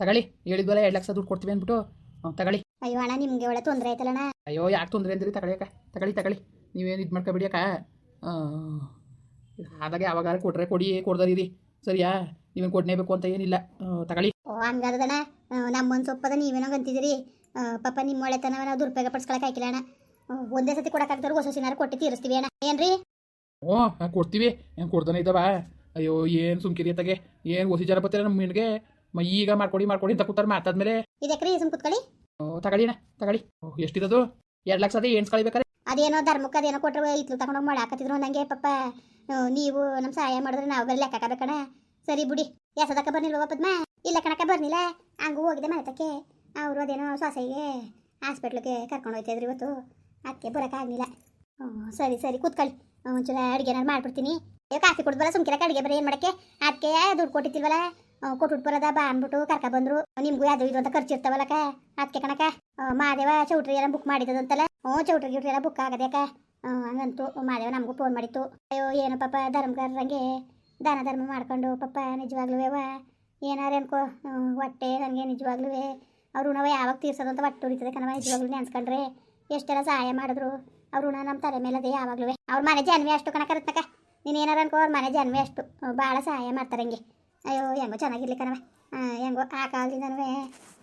ತಗೊಳ್ಳಿ ಹೇಳಿದ್ವಲ್ಲ ಎರಡು ಲಕ್ಷ ದುಡ್ಡು ಕೊಡ್ತೀವಿ ಅಂದ್ಬಿಟ್ಟು. ಹ್ಞೂ ತಗೊಳ್ಳಿ. ಅಯ್ಯೋ ಅಣ್ಣ ನಿಮ್ಗೆ ಒಳ್ಳೆ ತೊಂದರೆ ಆಯ್ತಲ್ಲಣ್ಣ? ಅಯ್ಯೋ ಯಾಕೆ ತೊಂದರೆ ಅಂದ್ರಿ? ತಗೊಳ್ಳಿ ಅಕ್ಕ. ತಗೊಳ್ಳಿ ತಗೊಳ್ಳಿ. ನೀವೇನು ಇದು ಮಾಡ್ಕೊಬಿಡಿ ಅಕ್ಕ. ಆದಾಗ ಯಾವಾಗ ಕೊಟ್ರೆ ಕೊಡಿ ಕೊಡ್ದಾರಿರಿ ಸರಿಯಾ? ನೀವೇನು ಕೊಡ್ನೇಬೇಕು ಅಂತ ಏನಿಲ್ಲ. ತಗಳಿ ತಗೊಳ್ಳಿ. ಓ ಹಂಗಾದಣ್ಣ ನಮ್ಮೊಂದು ಸೊಪ್ಪದ ನೀವೇನೋ ಅಂತಿದ್ದೀರಿ. ಪಾಪ ನಿಮ್ಮ ಒಳ್ಳೆತನವ ನಾವು ದುರುಪಯೋಗ ಪಡಿಸ್ಕೊಳಕ್ಕೆ ಹಾಕಿಲ್ಲ ಅಣ್ಣ. ಒಂದೇ ಸತಿ ಆಗ್ತಾರೆ ಹೊಸ ಸಿನಾರು ಕೊಟ್ಟು ತೀರಿಸ್ತೀವಿ ಅಣ್ಣ. ಏನ್ರಿ? ಓ ಕೊಡ್ತೀವಿ. ಏನು ಕೊಡ್ತಾನೆ ಇದ್ದಾವ ಅಯ್ಯೋ ಏನು ಸುಮ್ಕಿರಿ ತಗೆ ಏನು ಹೊಸಿ ಜನ ಬರ್ತೀರ ನಮ್ಮ ಮೀನಿಗೆ ಈಗ ಮಾಡ್ಕೊಡಿ ಮಾಡ್ಕೊಡಿ ಅಂತ ಕೂತಾರೆ ಮಾತಾದ್ಮೇಲೆ ಇದಕ್ರಿ ಸುಮ್ ಕುತ್ಕೊಳ್ಳಿ. ತಗೊಳ್ಳಿ ಅಣ್ಣ ತಗೊಳ್ಳಿ ಓ, ಎಷ್ಟಿರೋದು ಎರಡು ಲಕ್ಷ ಅದೇ ಎಣ್ಸ್ಕೊಳ್ಬೇಕಾರೆ ಅದೇನೋ ಧರ್ಮಕ್ಕೆ ಅದೇನೋ ಕೊಟ್ಟರೆ ಇತ್ಲು ತಗೊಂಡೋಗಿ ಮಾಡಿ ಹಾಕತಿದ್ರು ಅಂದಂಗೆ ಪಾಪ ನೀವು ನಮ್ಮ ಸಹಾಯ ಮಾಡಿದ್ರೆ ನಾವು ಬೇರೆ ಲೆಕ್ಕ ಹಾಕಬೇಕಣ ಸರಿ ಬಿಡಿ ಎಸದಕ್ಕ ಬರ್ನಿಲ್ವ ಪದ್ಮ? ಇಲ್ಲ ಕಣಕ್ಕ ಬರ್ನಿಲ್ಲ. ಹಂಗೂ ಹೋಗಿದೆ ಮನೆತಕ್ಕೆ ಅವರು ಅದೇನೋ ಸೊಸೆಗೆ ಹಾಸ್ಪಿಟ್ಲಿಗೆ ಕರ್ಕೊಂಡು ಹೋಯ್ತಿದ್ರು ಇವತ್ತು. ಅದಕ್ಕೆ ಬರೋಕ್ಕಾಗಲಿಲ್ಲ ಹ್ಞೂ ಸರಿ ಸರಿ ಕೂತ್ಕೊಳ್ಳಿ. ಒಂಚೂರು ಅಡುಗೆ ಏನಾರು ಮಾಡ್ಬಿಡ್ತೀನಿ ಕಾಫಿ ಕುಡ್ದಲ್ಲ ಸುಮ್ಕಿರಕ್ಕೆ ಅಡುಗೆ ಬರೀ ಏನು ಮಾಡಕ್ಕೆ? ಅದಕ್ಕೆ ದುಡ್ಡು ಕೊಟ್ಟಿತ್ತಿಲ್ವಲ್ಲ? ಕೊಟ್ಬಿಟ್ಟು ಬರೋದ ಬಾ ಅಂದ್ಬಿಟ್ಟು ಕರ್ಕ ಬಂದ್ರು. ನಿಮ್ಗೂ ಅದು ಇದು ಅಂತ ಖರ್ಚು ಇರ್ತಾವಲ್ಲಕ ಅದಕ್ಕೆ ಕಣಕ ಮಾದೇವ ಚೌಟ್ರಿ ಎಲ್ಲ ಬುಕ್ ಮಾಡಿದ್ದದಂತಲ್ಲ ಹ್ಞೂ ಚೌಟ್ರಿ ಗಿಟ್ರಿ ಎಲ್ಲ ಬುಕ್ ಆಗದೆ ಆ, ಹಂಗಂತು ಮಾದೇವ ನಮಗೂ ಫೋನ್ ಮಾಡಿತ್ತು. ಅಯ್ಯೋ ಏನು ಪಾಪ ಧರ್ಮಗಾರರಂಗೆ ದಾನ ಧರ್ಮ ಮಾಡ್ಕೊಂಡು ಪಾಪ ನಿಜವಾಗ್ಲೂ ಏನಾರು ಅನ್ಕೋ ಒಟ್ಟೆ ನನಗೆ ನಿಜವಾಗ್ಲೂ ಅವ್ರ ಋಣವ ಯಾವಾಗ ತೀರ್ಸೋದು ಅಂತ ಹೊಟ್ಟೆ ಕಣವ ನಿಜವಾಗ್ಲೂ ನೆನ್ಸ್ಕೊಂಡ್ರೆ. ಎಷ್ಟೆಲ್ಲ ಸಹಾಯ ಮಾಡಿದ್ರು ಅವರು ನಮ್ಮ ತಲೆ ಮೇಲೆ ಅದೇ ಯಾವಾಗಲೂ ಅವ್ರ ಮನೆ ಜನ್ಮೆ ಅಷ್ಟು ಕಣಕ ರತ್ನಕ ನೀನು ಏನಾರು ಅನ್ಕೋ ಅವ್ರ ಮನೆ ಜನ್ಮೆ ಅಷ್ಟು. ಭಾಳ ಸಹಾಯ ಮಾಡ್ತಾರೆ ಅಯ್ಯೋ ಹೆಂಗೋ ಚೆನ್ನಾಗಿರ್ಲಿ ಕಣವ ಆ, ಹೆಂಗೋ ಆ ಕಾಲದಿಂದನೂ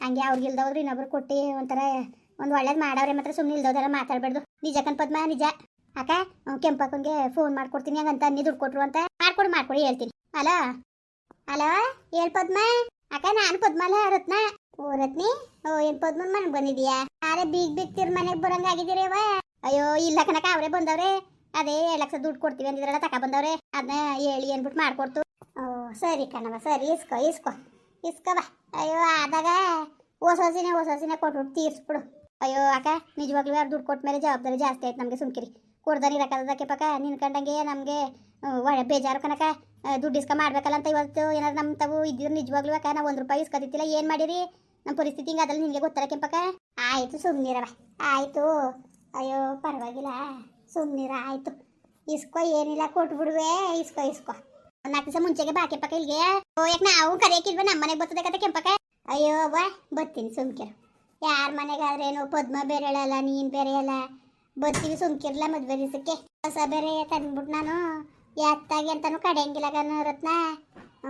ಹಂಗೆ ಅವ್ರಿಗೆ ಇಲ್ದವ್ರು ಇನ್ನೊಬ್ರು ಕೊಟ್ಟು ಒಂಥರ ಒಂದು ಒಳ್ಳೇದು ಮಾಡವ್ರೆ ಮಾತ್ರ ಸುಮ್ಮನೆ ಇಲ್ದೋದೆಲ್ಲ ಮಾತಾಡ್ಬಾರ್ದು ಕನ್ ಪದ್ಮ ನಿಜ. ಅಕ್ಕ ಕೆಂಪಕ್ಕಂಗೆ ಫೋನ್ ಮಾಡ್ಕೊಡ್ತೀನಿ ಹಂಗಂತ ಅನ್ನಿ ದುಡ್ಡು ಕೊಟ್ರು ಅಂತ ಮಾಡ್ಕೊಡು ಮಾಡ್ಕೊಡಿ ಹೇಳ್ತೀನಿ. ಅಲೋ? ಅಲೋ? ಹೇಳ್ ಪದ್ಮ. ಅಕ್ಕ ನಾನು ಪದ್ಮಲ ರತ್ನ. ಓ ರತ್ನಿ? ಓ ಏನ್ ಪದ್ಮನ್ ಮನೆಗೆ ಬಂದಿದ್ಯಾ? ಅರೆ ಬೀಗ್ ಬೀಗ್ ತಿರ್ ಮನೆಗೆ ಬರಂಗ ಆಗಿದ್ದೀರಿ ಅವ ಅಯ್ಯೋ ಇಲ್ಲ ಕನಕ ಅವರೇ ಬಂದವ್ರೆ. ಅದೇ ಲಕ್ಷ ದುಡ್ಡು ಕೊಡ್ತೀವಿ ಅಂದಿದ್ರಲ್ಲ ತಕ ಬಂದವ್ರೆ. ಅದನ್ನ ಹೇಳಿ ಅಂದ್ಬಿಟ್ಟು ಮಾಡ್ಕೊಡ್ತು. ಸರಿ ಕಣವ ಸರಿ, ಇಸ್ಕೋ, ಇಸ್ಕೊ ಬಾ. ಅಯ್ಯೋ, ಆದಾಗ ಹೊಸ ಹೊಸಿನೇ ಹೊಸ ಹೊಸಿನೇ ಕೊಟ್ಬಿಟ್ಟು ತೀರಿಸ್ಬಿಡು. ಅಯ್ಯೋ, ಅಕ್ಕ, ನಿಜವಾಗ್ಲೂ ಅವ್ರು ದುಡ್ಡು ಕೊಟ್ಟ ಮೇಲೆ ಜವಾಬ್ದಾರಿ ಜಾಸ್ತಿ ಆಯ್ತು ನಮಗೆ, ಸುಮ್ಕಿರಿ. ಕೊಡ್ದಾನಿ ಇರಕ್ಕದಕ್ಕೆ ಪಕ್ಕ? ನಿನ್ಕಂಡಂಗೆ ನಮಗೆ ಒಳ್ಳೆ ಬೇಜಾರು ಕನಕ ದುಡ್ಡು ಇಸ್ಕ ಮಾಡ್ಬೇಕಲ್ಲ ಅಂತ ಇವತ್ತು ಏನಾದ್ರು ನಮ್ಮ ತಾವು ಇದ್ದಿದ್ರು ನಿಜವಾಗ್ಲೂ ಅಕ್ಕ, ನಾವು ಒಂದು ರೂಪಾಯಿ ಇಸ್ಕೋತಿತ್ತಿಲ್ಲ, ಏನು ಮಾಡಿರಿ? ನಮ್ಮ ಪರಿಸ್ಥಿತಿ ಅದ್ರಲ್ಲಿ ನಿನಗೆ ಗೊತ್ತಲ್ಲ ಕೆಂಪಕ್ಕ ಆಯಿತು ಸುಮ್ಮನಿರವ ಆಯಿತು. ಅಯ್ಯೋ, ಪರವಾಗಿಲ್ಲ ಸುಮ್ಮನಿರ ಆಯಿತು. ಇಸ್ಕೊ ಏನಿಲ್ಲ, ಕೊಟ್ಬಿಡುವೆ, ಇಸ್ಕೊ ಇಸ್ಕೊ. ನಾಲ್ಕು ದಿವಸ ಮುಂಚೆಗೆ ಬಾಕಿ ಪಕ್ಕ ಇಲ್ಲಿಗೆ ಓ ಯಾಕೆ ನಾವು ಕರೆಯಕ್ಕಿಲ್ವ ನಮ್ಮ ಮನೆಗೆ ಬರ್ತದೆ ಕೆಂಪಕ್ಕ ಅಯ್ಯೋ ಬಾ ಬರ್ತೀನಿ ಸುಮ್ಕಿರು ಯಾರ ಮನೆಗಾದ್ರೇನು ಪದ್ಮ ಬೇರೆ ಅಲ್ಲ ನೀನ್ ಬೇರೆ ಅಲ್ಲ ಬರ್ತೀವಿ ಸುಮ್ಕಿರ್ಲ ಮದುವೆ ದಿವಸಕ್ಕೆ ಹೊಸ ಬೇರೆ ತಂದ್ಬಿಟ್ಟು ನಾನು ಎತ್ತಾಗಿ ಅಂತಾನು ಕಡೆಯಂಗಿಲ್ಲ ಕಣ ರತ್ನ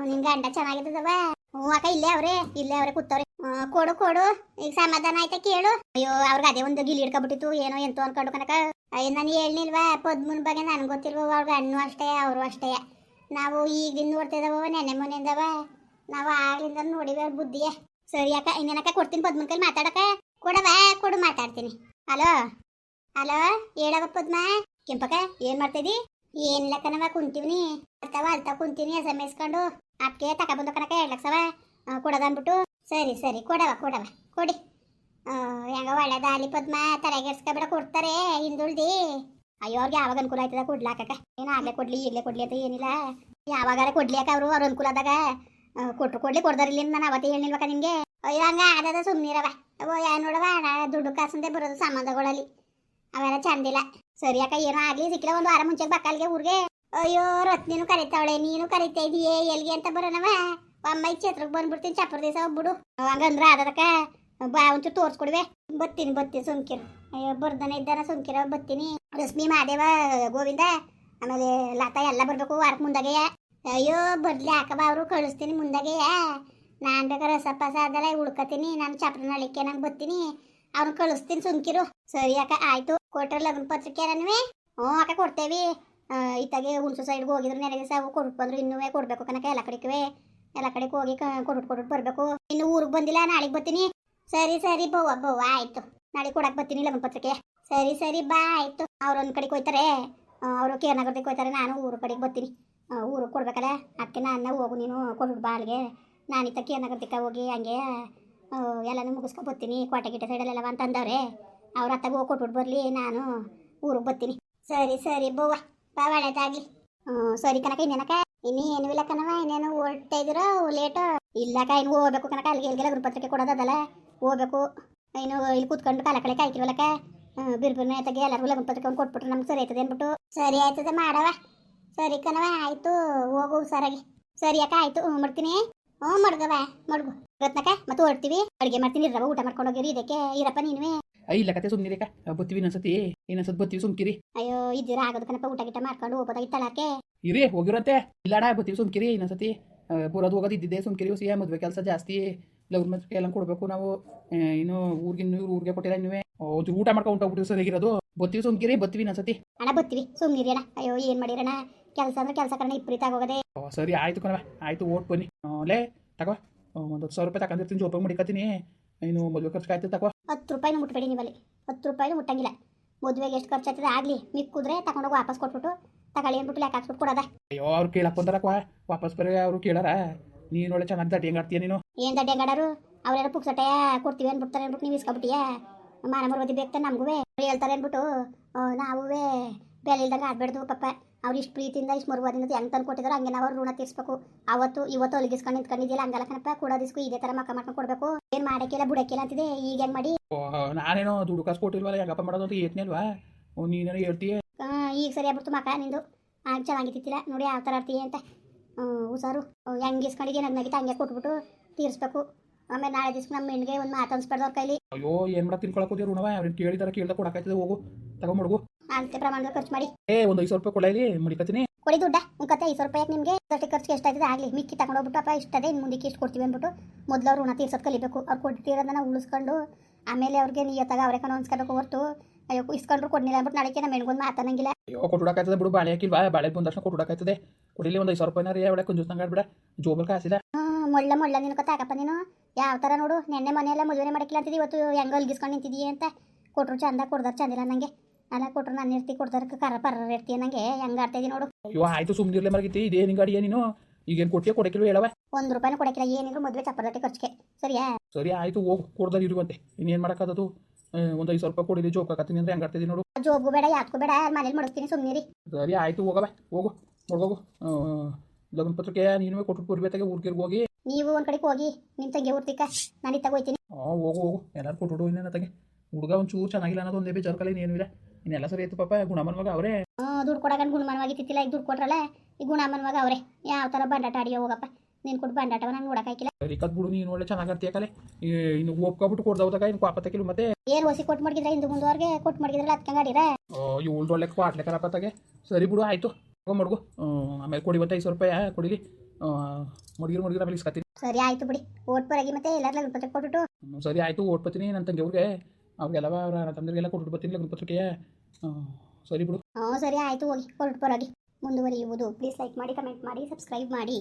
ನಿನ್ ಗಂಡ ಚೆನ್ನಾಗಿದ್ದವ ಹ್ಞೂ ಅಕ್ಕ ಇಲ್ಲೇ ಅವ್ರೆ ಇಲ್ಲೇ ಅವ್ರೆ ಕೂತವ್ರೆ ಕೊಡು ಕೊಡು ಈಗ ಸಮಾಧಾನ ಆಯ್ತಾ ಕೇಳು ಅಯ್ಯೋ ಅವ್ರಿಗೆ ಅದೇ ಒಂದು ಗಿಲಿ ಹಿಡ್ಕೊಬಿಟ್ಟಿತ್ತು ಏನೋ ಎಂತೋ ಅನ್ಕೊಂಡು ಕನಕ ಅಯ್ಯ ನಾನು ಹೇಳಿಲ್ವಾ ಪದ್ಮನ್ ಬಗ್ಗೆ ನನ್ಗೆ ಗೊತ್ತಿಲ್ವ ಅವ್ರಿಗೆ ಹಣ್ಣು ಅಷ್ಟೇ ಅವರು ಅಷ್ಟೇ ನಾವು ಈಗಿನ ನೋಡ್ತಿದ್ದಾವ ನೆನೆ ಮೊನೆಯಿಂದವ ನಾವು ಆಗ್ಲಿಂದ ನೋಡಿವ ಬುದ್ಧಿಯ ಸರಿ ಅಕ್ಕ ಇನ್ನೇನಕ್ಕ ಕೊಡ್ತೀನಿ ಪದ್ಮನ್ ಕೈಲಿ ಮಾತಾಡಕ ಕೊಡವ ಕೊಡು ಮಾತಾಡ್ತೀನಿ. ಹಲೋ ಹಲೋ ಹೇಳವ ಪದ್ಮ? ಕೆಂಪಕ ಏನ್ ಮಾಡ್ತಿದಿ? ಏನ್ ಲಕ್ಕನವ ಕುಂತೀವ್ನಿ. ಅರ್ತವ ಅಲ್ತ ಕುಂತೀನಿ ಎಸ್ ಎಂ ಎಸ್ಕೊಂಡು ತಕ ಬಂದು ಕಣಕ ಎರಡು ಲಕ್ಷವ. ಕೊಡದ ಅಂದ್ಬಿಟ್ಟು. ಸರಿ ಸರಿ ಕೊಡವ ಕೊಡವ ಕೊಡಿ. ಹೆಂಗ ಒಳ್ಳೇದಾಲಿ ಪದ್ಮ, ತಲೆಗೆಡ್ಸ್ಕೊಬೇಡ ಕೊಡ್ತಾರೆ ಹಿಂದುಳ್ದಿ. ಅಯ್ಯೋ, ಅವ್ರಿಗೆ ಯಾವಾಗ ಅನುಕೂಲ ಆಯ್ತದ? ಕೊಡ್ಲಾಕ ಏನು ಆಗ್ಲೇ ಕೊಡ್ಲಿ, ಈಗಲೇ ಕೊಡ್ಲಿ ಅಂತ ಏನಿಲ್ಲ. ಯಾವಾಗಾರ ಕೊಡ್ಲಿ ಅಕ್ಕ ಅವರು, ಅವ್ರ ಅನುಕೂಲ ಆದಾಗ. ಕೊಟ್ರು ಕೊಡ್ಲಿ ಕೊಡ್ದಾರಿಲ್ಲ ನಾನು ಅವತ್ತೇ ಹೇಳಿಲ್ವಕ್ಕ ನಿಮ್ಗೆ. ಅಯ್ಯೋ, ಹಂಗ ಆದದ ಸುಮ್ಮನಿರವ ಓ, ಯಾ ನೋಡವ ದುಡ್ಡು ಕಾಸಂದೆ ಬರೋದು ಸಂಬಂಧಗಳಲ್ಲಿ ಅವೆಲ್ಲ ಚಂದಿಲ್ಲ ಸರಿ ಅಕ್ಕ, ಏನೋ ಆಗಲಿ, ಸಿಕ್ಕಿಲ್ಲ, ಒಂದು ವಾರ ಮುಂಚೆ ಬಕ್ಕಲ್ಗೆ ಊರಿಗೆ. ಅಯ್ಯೋ, ರತ್ನಿನೂ ಕರಿತಾವಳೆ, ನೀನು ಕರಿತಾ ಇದೀಯೇ, ಎಲ್ಗೆ ಅಂತ ಬರೋಣವ ಅಮ್ಮ, ಈ ಛತ್ರಕ್ಕೆ ಬಂದ್ಬಿಡ್ತೀನಿ, ಚಪ್ಪರ ದಿವಸ ಹೋಗ್ಬಿಡು. ಹಂಗಂದ್ರೆ ಆದದಕ್ಕ ಬಾ, ಒಂಚೂರು ತೋರ್ಸ್ಕೊಡ್ವೆ. ಬತ್ತೀನಿ ಬತ್ತೀನಿ, ಸುಮ್ಕಿರು. ಅಯ್ಯೋ, ಬರ್ದನೆ ಇದ್ದಾನ, ಸುಮ್ಕಿರ, ಬತ್ತೀನಿ. ರಶ್ಮಿ ಮಹಾದೇವ ಗೋವಿಂದ, ಆಮೇಲೆ ಲತಾ ಎಲ್ಲ ಬರಬೇಕು ವಾರಕ್ಕೆ ಮುಂದಾಗೆಯ. ಅಯ್ಯೋ, ಬರ್ಲಿ ಹಾಕಬ ಅವರು, ಕಳಿಸ್ತೀನಿ ಮುಂದಾಗೆಯ. ನಾನು ಬೇಕಾದ್ರೆ ರಸ ಪಸ ಅದೆಲ್ಲ ಉಳ್ಕತೀನಿ ನಾನು ಚಪ್ರನಳಿಕೆ ನಂಗೆ ಬರ್ತೀನಿ. ಅವ್ರನ್ನ ಕಳಿಸ್ತೀನಿ ಸುಮ್ಕಿರು. ಸರಿ ಅಕ್ಕ, ಆಯ್ತು. ಕೊಟ್ಟರೆ ಲಗ್ನ ಪತ್ರಿಕೆ ಹ್ಞೂ, ಅಕ್ಕ ಕೊಡ್ತೇವಿ. ಇತ್ತಗೆ ಹುಣಸು ಸೈಡ್ಗೆ ಹೋಗಿದ್ರು, ನೆರೆಗೆ ಸಾವು ಕೊಟ್ಬಿಟ್ಟು ಬಂದ್ರು ಇನ್ನೂ ಕೊಡ್ಬೇಕು ಕನಕ ಎಲ್ಲ ಕಡೆಗೆ ಎಲ್ಲ ಕಡೆಗೆ ಹೋಗಿ ಕೊಟ್ಟು ಕೊಟ್ಟು ಬರಬೇಕು. ಇನ್ನು ಊರಿಗೆ ಬಂದಿಲ್ಲ, ನಾಳೆಗೆ ಬರ್ತೀನಿ. ಸರಿ ಸರಿ ಬವ್ವ ಬವ್ವ ಆಯ್ತು. ನಾಳೆ ಕೊಡಕ್ಕೆ ಬರ್ತೀನಿ ಲಗ್ನ ಪತ್ರಿಕೆ. ಸರಿ ಸರಿ, ಬಾ, ಆಯ್ತು. ಅವ್ರೊಂದು ಕಡೆಗೆ ಹೋಯ್ತಾರೆ. ಅವರು ಕೇರ್ನಗರದಕ್ಕೆ ಹೋಯ್ತಾರೆ. ನಾನು ಊರ ಕಡೆಗೆ ಬರ್ತೀನಿ. ಊರು ಕೊಡ್ಬೇಕಲ್ಲ? ಅದಕ್ಕೆ ನಾನು ಹೋಗು ನೀನು ಕೊಟ್ಬಿಟ್ಟು ಬಾ ಅಲ್ಲಿಗೆ. ನಾನು ಇತ್ತ ಕೇರ್ನಗರದಕ್ಕೆ ಹೋಗಿ ಹಂಗೆ ಎಲ್ಲಾನು ಮುಗಿಸ್ಕೊ ಬರ್ತೀನಿ. ಕೋಟೆ ಗಿಟೆ ಸೈಡಲ್ಲೆಲ್ಲವ ಅಂತಂದವ್ರೆ ಅವ್ರ ಹತ್ತಾಗ ಹೋಗಿ ಕೊಟ್ಬಿಟ್ಟು ಬರಲಿ, ನಾನು ಊರಿಗೆ ಬರ್ತೀನಿ. ಸರಿ ಸರಿ ಬೋವಾ ಬಾ. ಒಳ್ಳೇದಾಗ್ಲಿ. ಹ್ಞೂ ಸರಿ ಕನಕ ಇನ್ನೇನಕ ಇನ್ನೇನು ಇಲ್ಲ ಕನವ ಇನ್ನೇನು ಹೊರಡ್ತಾ ಇದ್ದೀರೋ ಲೇಟು ಇಲ್ಲಕ ಇನ್ನು ಹೋಗ್ಬೇಕು ಕನಕ ಅಲ್ಲಿಗೆ ಇಲ್ಲಿಗೆಲ್ಲ ಗುರುಪತ್ರಿಕೆ ಕೊಡೋದದಲ್ಲ ಹೋಗ್ಬೇಕು. ಇನ್ನು ಇಲ್ಲಿ ಕೂತ್ಕೊಂಡು ಕಾಲ ಕಳೆ ಕಾಯ್ತಿವಲ್ಲಕ ಬಿರ್ಬಿರ್ನೆ ತೆಗಿ ಎಲ್ಲರಿಗೂ ಲಗ್ನ ಪತ್ರಿಕೆ ಒಂದು ಕೊಟ್ಬಿಟ್ರೆ ನಮ್ಗೆ ಸರಿ ಆಯ್ತದೆ ಅಂದ್ಬಿಟ್ಟು ಸರಿ ಆಯ್ತದೆ ಮಾಡವ ಸರಿ ಕಣವ ಆಯ್ತು ಹೋಗು ಹುಷಾರಾಗಿ. ಸರಿ ಅಕ್ಕ ಆಯ್ತು ಹ್ಞೂ ಮಾಡ್ತೀನಿ. ಹ್ಞೂ ಮಡ್ಗವ ಮಡ್ಗು. ರತ್ನಕ ಮತ್ತೆ ಹೊರಡ್ತೀವಿ. ಅಡುಗೆ ಮಾಡ್ತೀನಿ ಇರವ ಊಟ ಮಾಡ್ಕೊಂಡು ಹೋಗಿರಿ ಇದಕ್ಕೆ ಇರಪ್ಪ ನೀನುವೆ. ಇಲ್ಲ ಕತೆ ಸುಮ್ಮನೆ ರೇಖಾ ಬತ್ತೀವಿ ಇನ್ನೊಂದ್ಸತಿ. ಇನ್ನೊಂದ್ಸತಿ ಬತ್ತೀವಿ ಸುಮ್ಕಿರಿ. ಅಯ್ಯೋ ಇದ್ದೀರ ಆಗೋದು ಕಣಪ್ಪ ಊಟ ಗಿಟ ಮಾಡ್ಕೊಂಡು ಹೋಗೋದಾಗಿತ್ತು ತಳಕ್ಕೆ. ಇರಿ ಹೋಗಿರತ್ತೆ ಇಲ್ಲಾಡ ಬತ್ತೀವಿ ಸುಮ್ಕಿರಿ ಇನ್ನೊಂದ್ಸತಿ. ಬರೋದು ಹೋಗೋದು ಇದ್ದಿದ್ದೆ ಸುಮ್ಕಿರಿ ಹೊಸಿ ಮದುವೆ ಕೆಲಸ ಜಾಸ್ತಿ. ಲಗ್ನ ಎಲ್ಲ ಕೊಡಬೇಕು ನಾವು. ಇನ್ನು ಊರಿಗೆ ಊರಿಗೆ ಕೊಟ್ಟಿಲ್ಲ ಇನ್ನುವೆ ಒಂಚೂರು ಊಟ ಮಾಡ್ಕೊಂಡು ಊಟ ಸರ್ ಹೇಗಿರೋದು. ಬತ್ತೀವಿ ಸುಮ್ಕಿರಿ ಬತ್ತೀವಿ ಅನ್ಸತಿ ಅಣ್ಣ ಬತ್ತೀವಿ ಸುಮ್ಮನಿರಿ ಅಣ್ಣ ಅಯ್ಯೋ ಏನು ಮಾಡಿರಣ ಕೆಲಸ ಅಂದ್ರೆ ಕೆಲಸ ಕಣ ಇಪ್ರೀತ ಆಗೋಗದೆ. ಓ, ಸರಿ ಆಯ್ತು ಕಣವ ಆಯ್ತು ಓಟ್ ಬನ್ನಿ. ಲೇ ತಗೋ. ಒಂದು ಹತ್ತು ಸಾವಿರ ರೂಪಾಯಿ ತಗೊಂಡಿರ್ತೀನಿ ಜೋಪಾಗ ಮಾಡಿಕತ್ತೀನಿ. ಇನ್ನು ಮದುವೆ ಖರ್ಚು ಆಯ್ತು ತಗೋ ಹತ್ತು ರೂಪಾಯಿನೂ ಮುಟ್ಬೇಡಿ ನೀವಲ್ಲಿ. ಹತ್ತು ರೂಪಾಯಿನೂ ಮುಟ್ಟಂಗಿಲ್ಲ. ಮದುವೆಗೆ ಎಷ್ಟು ಖರ್ಚು ಆಗ್ತದೆ ಆಗಲಿ ಮಿಕ್ಕುದ್ರೆ ತಗೊಂಡೋಗಿ ವಾಪಸ್ ಕೊಟ್ಬಿಟ್ಟು ತಗೊಳ್ಳಿ ಅಂದ್ಬಿಟ್ಟು ಲೆಕ್ಕ ಹಾಕ್ಸ್ಬಿಟ್ಟು ಕೊಡೋದ. ಅಯ್ಯೋ ಅವ್ರು ಕೇಳಕ್ ಬಂದಾರಕ್ಕ ವಾಪಸ್ ಬರೀ ಅವ್ರು ಕೇಳಾರ. ನೀನ್ ಒಳ್ಳೆ ಚೆನ್ನಾಗಿ ದಡ್ಡಿ ಹೆಂಗಾಡ್ತೀಯ ನೀನು. ಏನು ದಡ್ಡಿ ಅಂಗಡರು? ಅವ್ರೇನೋ ಪುಕ್ಸಟ್ಟೆ ಕೊಡ್ತೀವಿ ಅಂದ್ಬಿಡ್ತಾರೆ ಅಂದ್ಬಿಟ್ಟು ನೀವು ಇಸ್ಕೊಬಿಟ್ಟಿಯಾ? ಮಾನ ಮರ್ವದಿ ಬೇಕು ನಮಗೂ ಹೇಳ್ತಾರೆ ಅಂದ್ಬಿಟ್ಟು ನಾವು ಬೆಲೆ ಇಲ್ದಂಗೆ ಆಡ್ಬೇಡ್ದು ಪಾಪ ಅವ್ರು ಇಷ್ಟು ಪ್ರೀತಿಯಿಂದ ಇಷ್ಟು ಮರುವಾದಿಂದ ಹೆಂಗೆ ತಂದು ಕೊಟ್ಟಿದ್ರು ಹಂಗೆ ನಾವು ಋಣ ತೀರಿಸ್ಬೇಕು. ಅವತ್ತು ಇವತ್ತು ಒಲಗಿಸ್ಕೊಂಡು ನಿಂತ್ಕೊಂಡಿದ್ದಿಲ್ಲ ಹಂಗಲ್ಲ ಕಣಪ್ಪ. ಕೊಡೋದಿಸ್ಕು ಇದೇ ಥರ ಮಕ್ಕ ಮಾಡ್ಕೊಂಡು ಕೊಡಬೇಕು. ಏನು ಮಾಡಕ್ಕಿಲ್ಲ ಬುಡಕ್ಕಿಲ್ಲ ಅಂತಿದೆ. ಈಗ ಹೆಂಗೆ ಮಾಡಿ? ನಾನೇನೋ ದುಡ್ಡು ಕಾಸು ಕೊಟ್ಟಿಲ್ವಲ್ಲ ಯಾಕಪ್ಪ ಮಾಡೋದು ಅಂತ ಏತ್ನೇ ಅಲ್ವಾ? ನೀನೇನೋ ಹೇಳ್ತೀಯ? ಆ, ಈಗ ಸರಿ ಆಗ್ಬಿಡ್ತು ಮಕ್ಕ ನಿಂದು. ಆಗ ಚೆನ್ನಾಗಿತ್ತಿಲ್ಲ ನೋಡಿ ಯಾವ ಥರ ಆಡ್ತೀಯ ಅಂತ. ಹುಷಾರು. ಹೆಂಗೆ ಇಸ್ಕೊಂಡಿದ್ದೆ ನನ್ನಾಗಿತ್ತು ಹಂಗೆ ಕೊಟ್ಬಿಟ್ಟು ತೀರಿಸ್ಬೇಕು. ಆಮೇಲೆ ನಾಳೆ ದಿವಸ ನಮ್ಮ ಹೆಣ್ಣಿಗೆ ಒಂದು ಮಾತು ಅನ್ಸ್ಬಾರ್ದು ಅವ್ರ ಕೈಲಿ. ಅಯ್ಯೋ ಏನ್ ಮಾಡ ತಿನ್ಕೊಳಕ್ ಹೋದ್ಯ ಋಣವ ಅವ್ರಿಗೆ ಕೇಳಿದಾರ ಕೇಳ್ದ ಕೊಡಕಾಯ್ತದೆ ಹೋಗು. ತಗೊಂಬಿಡ್ಗು ಅಂತ ಪ್ರಮಾಣದಲ್ಲಿ ಖರ್ಚು ಮಾಡಿ. ಏ ಒಂದು ಐದು ಸಾವಿರ ರೂಪಾಯಿ ಕೊಡಲಿ ಮಡಿಕತ್ತೀನಿ ಕೊಡಿ ದುಡ್ಡ? ಕತೆ ಐದು ಸಾವಿರ ರೂಪಾಯಿ ನಿಮಗೆ? ಅಷ್ಟೇ ಖರ್ಚು ಎಷ್ಟಾಯ್ತದೆ ಆಗಲಿ. ಮಿಕ್ಕಿ ತಗೊಂಡು ಹೋಗ್ಬಿಟ್ಟು ಅಪ್ಪ ಇಷ್ಟದೆ ಇನ್ನು ಮುಂದಕ್ಕೆ ಇಷ್ಟು ಕೊಡ್ತೀವಿ ಅಂದ್ಬಿಟ್ಟು ಮೊದಲು ಅವ್ರು ಋಣ ತೀರ್ಸೋದು ಕಲಿಬೇಕು. ಅವ್ರು ಕೊಟ್ಟಿರೋದನ್ನ ಉಳಿಸ್ಕೊಂಡು ಆಮೇಲೆ ಅವ್ರಿಗೆ ನಿಯತ್ತಾಗ ಅವರೇ ಕಣ ಅನ್ಸ್ಕೋಬೇಕು ಹೊರ್ತು. ಅಯ್ಯೋ ಇಸ್ಕೊಂಡ್ರು ಕೊಡ್ಲಿಲ್ಲ ಅಂದ್ಬಿಟ್ಟು ನಾಳೆಗೆ ನಮ್ಮ ಹೆಣ್ಗೊಂದು ಮಾತನಂಗಿಲ್ಲ ಅಯ್ಯೋ ಕೊಟ್ಟುಡಕಾಯ್ತದೆ ಬಿಡು ಬಾಳೆ ಹಾಕಿಲ್ವಾ? ಬಾಳೆ ಬಂದ ತಕ್ಷಣ ಕೊಟ್ಟುಡಕಾಯ್ತದೆ ಕೊಡಿಲಿ ಒಂದು ಐದು ಸಾವಿರ ರೂಪಾಯಿನ ರೀ ಅವಳೆ ಕುಂಜೂಸ್ ನಂಗೆ ಆಡ್ಬಿಡ ಜೋಬಲ್ ಕಾಸಿಲ್ಲ ಮೊಳ್ಳ ಮೊಳ್ಳ ನಿನ್ನ ಕತೆ ಹಾಕಪ್ಪ ನೀನು. ಯಾವ ಥರ ನೋಡು ನೆನ್ನೆ ಮನೆಯೆಲ್ಲ ಮದುವೆ ಮಾಡಕ್ಕಿಲ್ಲ ಅಂತಿದ್ದಿ ಇವತ್ತು ಹೆಂಗೆ ಅಲ್ಗಿಸ್ಕೊಂಡು ನಿಂತಿದ್ದೀಯ ಅಂತ. ಕೊಟ್ಟರು ಚಂದ ಕೊಡ್ದಾರ ಚಂದಿಲ್ಲ ನಂಗೆ. ಅಲ್ಲ ಕೊಟ್ರು ನಾನು ಇರ್ತಿ ಕೊಡ್ದಾರ ಕರ ಪರ ಇರ್ತೀಯ ನಂಗೆ. ಹೆಂಗೆ ಆಡ್ತಾ ನೋಡು. ಅಯ್ಯೋ ಆಯ್ತು ಸುಮ್ಮನಿರ್ಲೆ ಮರಗಿತ್ತಿ ಇದೇ ನಿಂಗೆ ಅಡಿಯ ನೀನು? ಈಗೇನು ಕೊಟ್ಟಿಯ ಕೊಡಕಿಲ್ವ ಹೇಳವ? ಒಂದು ರೂಪಾಯಿನೂ ಕೊಡಕ್ಕಿಲ್ಲ ಏನಿದ್ರು ಮದುವೆ ಚಪ್ಪರದಟ್ಟೆ ಖರ್ಚಿಗೆ. ಸರಿಯಾ? ಸರಿ ಆಯ್ತು ಹೋಗು. ಕೊಡ್ದಾರ ಇರುವಂತೆ ಇನ್ನೇನು ಮಾಡೋಕ್ಕಾದದು? ಒಂದು ಐದು ಸ್ವಲ್ಪ ರೂಪಾಯಿ ಜೋಕ್ ಹಾಕತ್ತೀನಿ ಅಂದ್ರೆ ಹೆಂಗೆ ಆಡ್ತಿದ್ದೀನಿ ನೋಡು. ಜೋಬು ಬೇಡ ಯಾಕೋ ಬೇಡ ಮನೇಲಿ ಮಡಗ್ತೀನಿ ಸುಮ್ಮನೆ ಸರಿ ಆಯ್ತು ಹೋಗವ. ಹೋಗು ಹೋಗು ಲಗ್ನ ಪತ್ರಿಕೆ ನೀನು ಕೊಟ್ಟು ಪೂರ್ಬೇತಾಗೆ ಊರ್ಗಿರ್ಗೆ ಹೋಗಿ. ನೀವು ಒಂದ್ ಕಡೆಗೆ ಹೋಗಿ ನಿಮ್ಮ ತಂಗಿ ಊರ್ತಿಕ ನಾನು ಇತ್ತಾಗ ಹೋಯ್ತೀನಿ ಹಾಂ ಹೋಗು ಹೋಗು. ಎಲ್ಲರೂ ಕೊಟ್ಟು ಇನ್ನೇನ ತಗೆ ಹುಡುಗ ಒಂಚೂರು ಚೆನ್ನಾಗಿಲ್ಲ ಅನ್ನೋದು ಒಂದೇ ಬೇಜಾರು ಕಲೆ ಏನು ಇಲ್ಲ ಇನ್ನೆಲ್ಲ ಸರಿ ಆಯ್ತು ಪಾಪ ಗುಣಮನ್ ಮಗ ಅವರೇ. ಹ್ಞೂ ದುಡ್ಡು ಕೊಡಗಂಡು ಗುಣಮನವಾಗಿ ತಿತ್ತಿಲ್ಲ ಈಗ ದುಡ್ಡು ಕೊಟ್ರಲ್ಲ ಈ ಮಗ ಅವರೇ. ಯಾವ ತರ ಬಂಡಾಟ ಆಡಿಯೋ ಹೋಗಪ್ಪ. ನೀನು ಕೊಟ್ಟು ಬಂಡಾಟವ ನಾನು ನೋಡೋಕ್ಕಾಗಿಲ್ಲ ಸರಿ ಕತ್ ಬಿಡು ನೀನು ಒಳ್ಳೆ ಚೆನ್ನಾಗಿ ಕಲೆ. ಇನ್ನು ಒಪ್ಕೊಬಿಟ್ಟು ಕೊಡ್ದವ್ದಾಗ ಇನ್ನು ಪಾಪ ತಗಿಲು ಮತ್ತೆ. ಏನ್ ಹೊಸಿ ಕೊಟ್ಟು ಮಾಡಿದ್ರೆ ಹಿಂದೆ ಮುಂದುವರೆಗೆ ಕೊಟ್ಟು ಮಾಡಿದ್ರೆ ಅದಕ್ಕೆ ಗಾಡಿರ ಇವಳು ಒಳ್ಳೆ ಕ್ವಾಟ್ಲೆ ಕರಪ್ಪ ತಗೆ ಸರಿ ಬಿಡು ಆಯ್ತು. ಮಾಡ್ಗು. ಮಡ್ಗು ಆಮೇಲೆ ಕೊಡಿ ಮತ್ತೆ ಐದು ಸಾವಿರ ರೂಪಾಯಿ ಕೊಡಿಲಿ. ಮಡ್ಗಿರು ಮುಡುಗಿರ ಆಮೇಲೆ ಇಸ್ಕತ್ತೀನಿ. ಸರಿ ಆಯ್ತು ಬಿಡಿ. ಓಟ್ ಪರಾಗಿ ಮತ್ತೆ ಎಲ್ಲರ ಲಗ್ನ ಕೊಟ್ಬಿಟ್ಟು. ಆಯ್ತು ಸರಿ ಆಯಿತು ಓಟ್ಬತ್ತೀನಿ ನನ್ನ ತಂಗಿ ಅವ್ರಿಗೆ ಅವ್ರಿಗೆಲ್ಲವ ಅವ್ರ ಅಣ್ಣ ಕೊಟ್ಟು ಕೊಟ್ಬಿಟ್ಟು ಬರ್ತೀನಿ ಲಗ್ನ ಪತ್ರಿಕೆಯ ಸರಿ ಬಿಡು. ಹ್ಞೂ ಸರಿ ಆಯಿತು ಹೋಗಿ ಹೊರಟು ಪರಾಗಿ ಮುಂದುವರಿಯುವುದು. ಪ್ಲೀಸ್ ಲೈಕ್ ಮಾಡಿ ಕಮೆಂಟ್ ಮಾಡಿ ಸಬ್ಸ್ಕ್ರೈಬ್ ಮಾಡಿ.